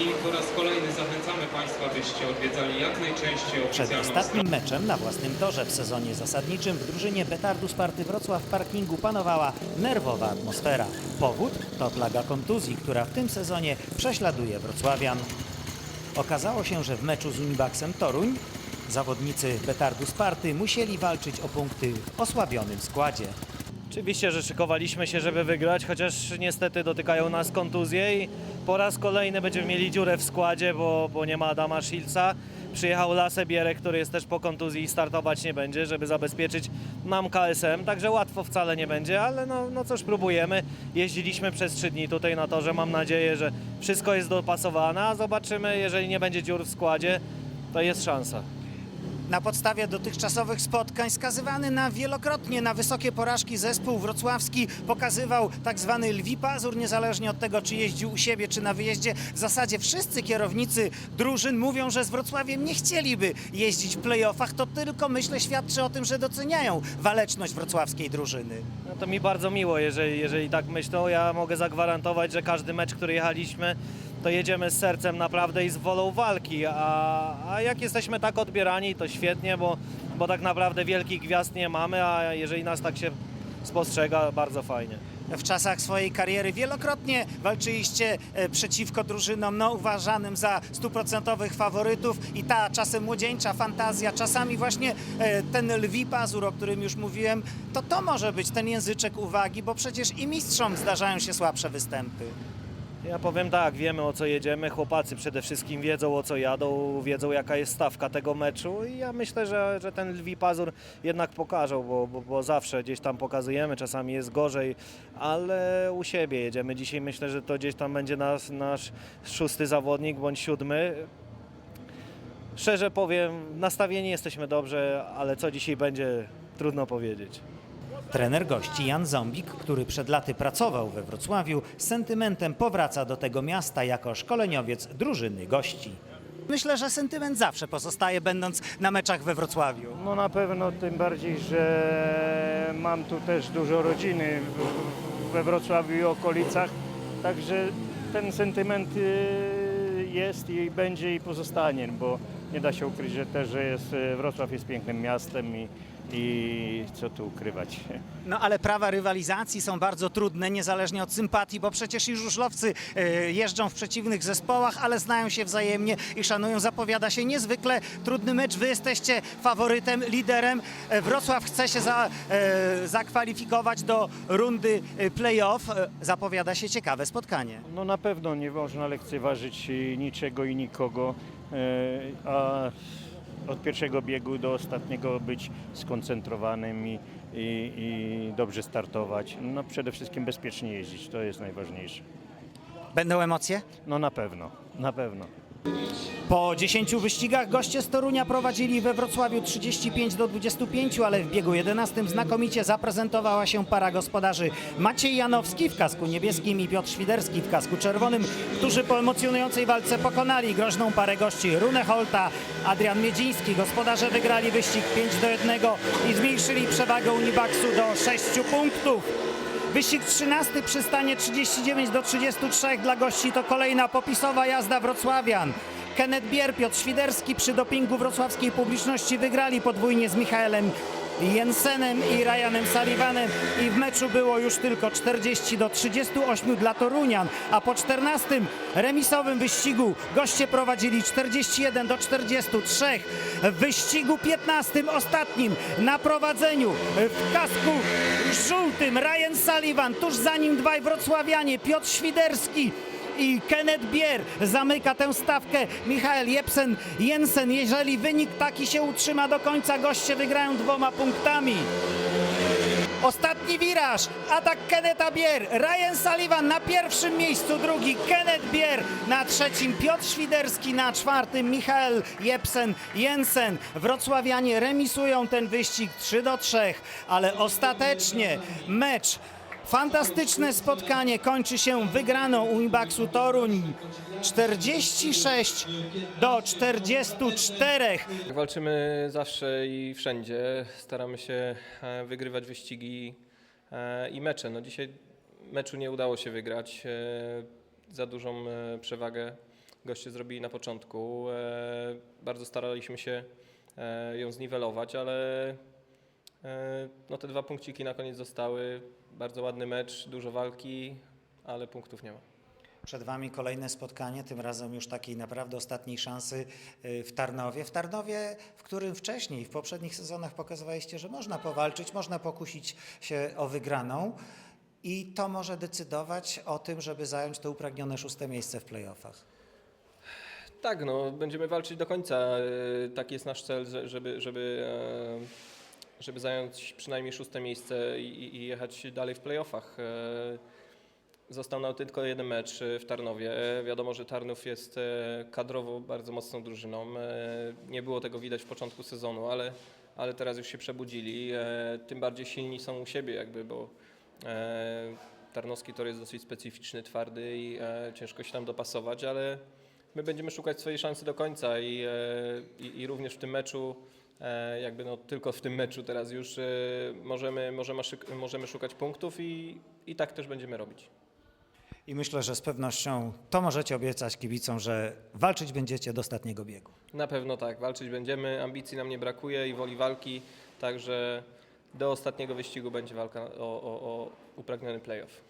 I po raz kolejny zachęcamy Państwa, byście odwiedzali jak najczęściej Przed oficjalną ostatnim meczem na własnym torze w sezonie zasadniczym w drużynie Petardu Sparty Wrocław w parkingu panowała nerwowa atmosfera. Powód to plaga kontuzji, która w tym sezonie prześladuje wrocławian. Okazało się, że w meczu z Unibaxem Toruń zawodnicy Petardu Sparty musieli walczyć o punkty w osłabionym składzie. Oczywiście, że szykowaliśmy się, żeby wygrać, chociaż niestety dotykają nas kontuzje i po raz kolejny będziemy mieli dziurę w składzie, bo, bo nie ma Adama Szilca. Przyjechał Lasę Bierek, który jest też po kontuzji i startować nie będzie, żeby zabezpieczyć nam KSM, także łatwo wcale nie będzie, ale no, no cóż, próbujemy. Jeździliśmy przez trzy dni tutaj na torze, mam nadzieję, że wszystko jest dopasowane, a zobaczymy, jeżeli nie będzie dziur w składzie, to jest szansa. Na podstawie dotychczasowych spotkań skazywany na wielokrotnie na wysokie porażki zespół wrocławski pokazywał tak zwany lwi pazur, niezależnie od tego, czy jeździł u siebie, czy na wyjeździe. W zasadzie wszyscy kierownicy drużyn mówią, że z Wrocławiem nie chcieliby jeździć w playoffach. To tylko, myślę, świadczy o tym, że doceniają waleczność wrocławskiej drużyny. No to mi bardzo miło, jeżeli, jeżeli tak myślą. Ja mogę zagwarantować, że każdy mecz, który jechaliśmy, to jedziemy z sercem naprawdę i z wolą walki. A, a jak jesteśmy tak odbierani, to świetnie, bo, bo tak naprawdę wielkich gwiazd nie mamy, a jeżeli nas tak się spostrzega, bardzo fajnie. W czasach swojej kariery wielokrotnie walczyliście e, przeciwko drużynom no, uważanym za stuprocentowych faworytów i ta czasem młodzieńcza fantazja, czasami właśnie e, ten lwi pazur, o którym już mówiłem, to to może być ten języczek uwagi, bo przecież i mistrzom zdarzają się słabsze występy. Ja powiem tak, wiemy o co jedziemy, chłopacy przede wszystkim wiedzą o co jadą, wiedzą jaka jest stawka tego meczu i ja myślę, że, że ten lwi pazur jednak pokażą, bo, bo, bo zawsze gdzieś tam pokazujemy, czasami jest gorzej, ale u siebie jedziemy. Dzisiaj myślę, że to gdzieś tam będzie nas, nasz szósty zawodnik bądź siódmy. Szczerze powiem, nastawieni jesteśmy dobrze, ale co dzisiaj będzie, trudno powiedzieć. Trener gości Jan Zombik, który przed laty pracował we Wrocławiu, z sentymentem powraca do tego miasta jako szkoleniowiec drużyny gości. Myślę, że sentyment zawsze pozostaje, będąc na meczach we Wrocławiu. No na pewno, tym bardziej, że mam tu też dużo rodziny w- we Wrocławiu i okolicach, także ten sentyment y, jest i będzie i pozostanie, bo nie da się ukryć, że też, jest, y, Wrocław jest pięknym miastem i, i co tu ukrywać. No ale prawa rywalizacji są bardzo trudne, niezależnie od sympatii, bo przecież i żużlowcy e, jeżdżą w przeciwnych zespołach, ale znają się wzajemnie i szanują. Zapowiada się niezwykle trudny mecz. Wy jesteście faworytem, liderem. E, Wrocław chce się za, e, zakwalifikować do rundy playoff. Zapowiada się ciekawe spotkanie. No na pewno nie można lekceważyć niczego i nikogo, y, a od pierwszego biegu do ostatniego być skoncentrowanym i, i, i dobrze startować. No przede wszystkim bezpiecznie jeździć, to jest najważniejsze. Będą emocje? No na pewno, na pewno. Po 10 wyścigach goście z Torunia prowadzili we Wrocławiu 35 do 25, ale w biegu 11 znakomicie zaprezentowała się para gospodarzy Maciej Janowski w kasku niebieskim i Piotr Świderski w kasku czerwonym, którzy po emocjonującej walce pokonali groźną parę gości Runę Holta, Adrian Miedziński. Gospodarze wygrali wyścig 5 do 1 i zmniejszyli przewagę Unibaxu do 6 punktów. Wyścig 13 przystanie 39 do 33 dla gości to kolejna popisowa jazda wrocławian. Kenneth Bier, Piotr Świderski przy dopingu wrocławskiej publiczności wygrali podwójnie z Michaelem Jensenem i Ryanem Sullivanem. I w meczu było już tylko 40 do 38 dla Torunian, a po 14 remisowym wyścigu goście prowadzili 41 do 43. W wyścigu 15 ostatnim na prowadzeniu w kasku żółtym Ryan Sullivan, tuż za nim dwaj wrocławianie. Piotr Świderski i Kenneth Bier zamyka tę stawkę. Michael Jepsen Jensen. Jeżeli wynik taki się utrzyma do końca, goście wygrają dwoma punktami. Ostatni wiraż, atak Kenneta Bier, Ryan Sullivan na pierwszym miejscu, drugi Kenneth Bier na trzecim, Piotr Świderski na czwartym, Michael Jepsen Jensen. Wrocławianie remisują ten wyścig 3 do 3, ale ostatecznie mecz Fantastyczne spotkanie kończy się wygraną Unibaxu Toruń 46 do 44. Walczymy zawsze i wszędzie. Staramy się e, wygrywać wyścigi e, i mecze. No dzisiaj meczu nie udało się wygrać. E, Za dużą przewagę goście zrobili na początku. Bardzo staraliśmy się ją zniwelować, ale no te dwa punkciki na koniec zostały. Bardzo ładny mecz, dużo walki, ale punktów nie ma. Przed Wami kolejne spotkanie, tym razem już takiej naprawdę ostatniej szansy y, w Tarnowie. W Tarnowie, w którym wcześniej, w poprzednich sezonach pokazywaliście, że można powalczyć, można pokusić się o wygraną i to może decydować o tym, żeby zająć to upragnione szóste miejsce w playoffach. Tak, no, będziemy walczyć do końca. E, Taki jest nasz cel, że- żeby, żeby, e, żeby zająć przynajmniej szóste miejsce i, i jechać dalej w playoffach. E, Został nam tylko jeden mecz e, w Tarnowie. E, Wiadomo, że Tarnów jest kadrowo bardzo mocną drużyną. Nie było tego widać w początku sezonu, ale, ale teraz już się przebudzili. Tym bardziej silni są u siebie, jakby, bo Tarnowski tor jest dosyć specyficzny, twardy i ciężko się tam dopasować, ale my będziemy szukać swojej szansy do końca i, i, i również w tym meczu, jakby no tylko w tym meczu teraz już e, możemy, możemy, możemy szukać punktów i, i tak też będziemy robić. I myślę, że z pewnością to możecie obiecać kibicom, że walczyć będziecie do ostatniego biegu. Na pewno tak, walczyć będziemy, ambicji nam nie brakuje i woli walki, także do ostatniego wyścigu będzie walka o, o, o upragniony playoff.